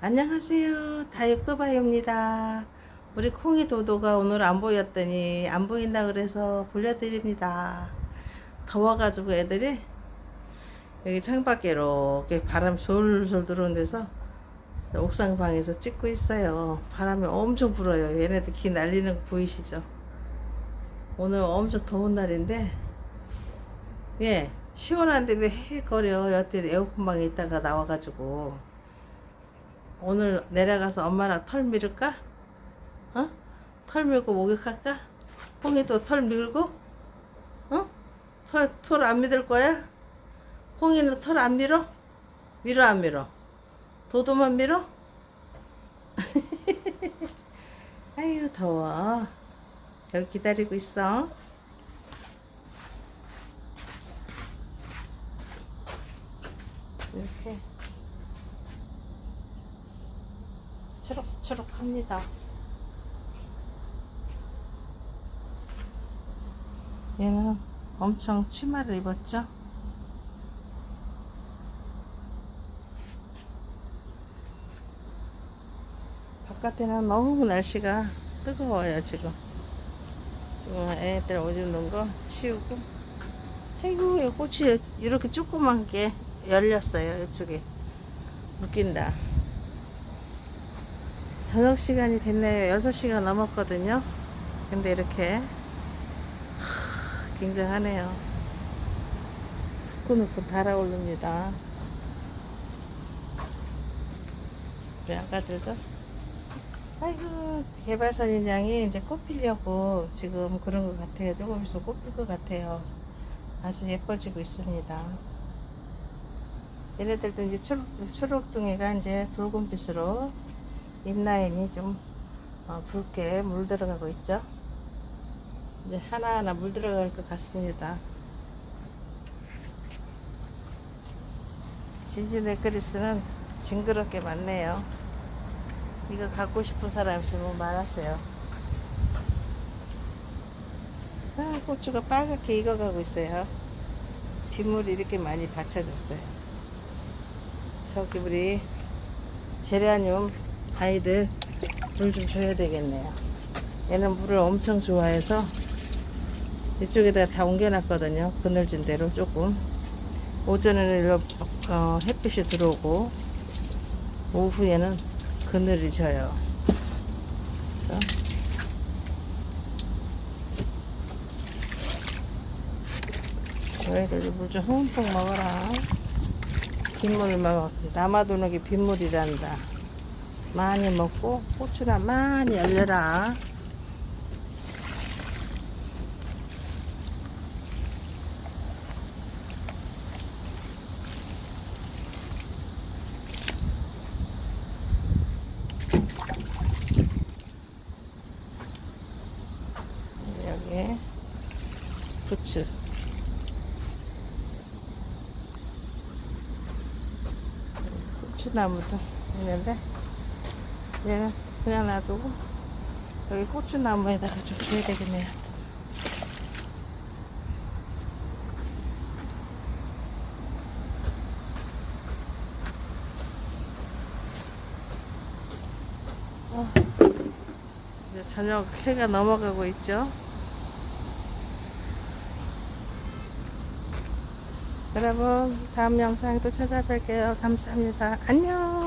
안녕하세요. 다육도바입니다. 우리 콩이 도도가 오늘 안 보였더니 안 보인다 그래서 불려드립니다. 더워가지고 애들이 여기 창밖으로 이렇게 바람 솔솔 들어온 데서 옥상 방에서 찍고 있어요. 바람이 엄청 불어요. 얘네들 기 날리는 거 보이시죠? 오늘 엄청 더운 날인데 예 시원한데 왜 헤헤거려 여태 에어컨 방에 있다가 나와가지고 오늘 내려가서 엄마랑 털 밀을까? 어? 털 밀고 목욕할까? 콩이도 털 밀고? 어? 털, 털 안 믿을 거야? 콩이는 털 안 밀어? 밀어 안 밀어? 도도만 밀어? 아유 더워 여기 기다리고 있어 이렇게 초록초록합니다. 얘는 엄청 치마를 입었죠? 바깥에는 너무 날씨가 뜨거워요, 지금. 지금 애들 오줌 놓은 거 치우고. 아이고, 이 꽃이 이렇게 조그만 게 열렸어요, 이쪽에. 웃긴다. 저녁 시간이 됐네요. 6시가 넘었거든요. 근데 이렇게 하, 굉장하네요. 후끈후끈 달아오릅니다. 우리 아가들도 아이고 개발선 인양이 이제 꽃 피려고 지금 그런 것 같아요. 조금 있으면 꽃필 것 같아요. 아주 예뻐지고 있습니다. 얘네들도 이제 초록, 초록둥이가 이제 붉은빛으로 잎라인이 좀 어, 붉게 물 들어가고 있죠. 이제 하나하나 물 들어갈 것 같습니다. 진지네크리스는 징그럽게 많네요. 이거 갖고 싶은 사람 있으면 말하세요. 아, 고추가 빨갛게 익어가고 있어요. 빗물이 이렇게 많이 받쳐졌어요. 저기 우리 제라늄 아이들 물 좀 줘야 되겠네요. 얘는 물을 엄청 좋아해서 이쪽에다 다 옮겨놨거든요. 그늘진 대로 조금. 오전에는 일로 어, 햇빛이 들어오고 오후에는 그늘이 져요. 너희들 물좀 흠뻑 먹어라. 빗물 먹어. 남아도는 게 빗물이란다. 많이 먹고 고추나 많이 열려라. 여기 부추. 고추나무도 있는데 얘는 그냥 놔두고 여기 고추나무에다가 좀 줘야 되겠네요. 어, 이제 저녁 해가 넘어가고 있죠. 여러분 다음 영상에 또 찾아뵐게요. 감사합니다. 안녕.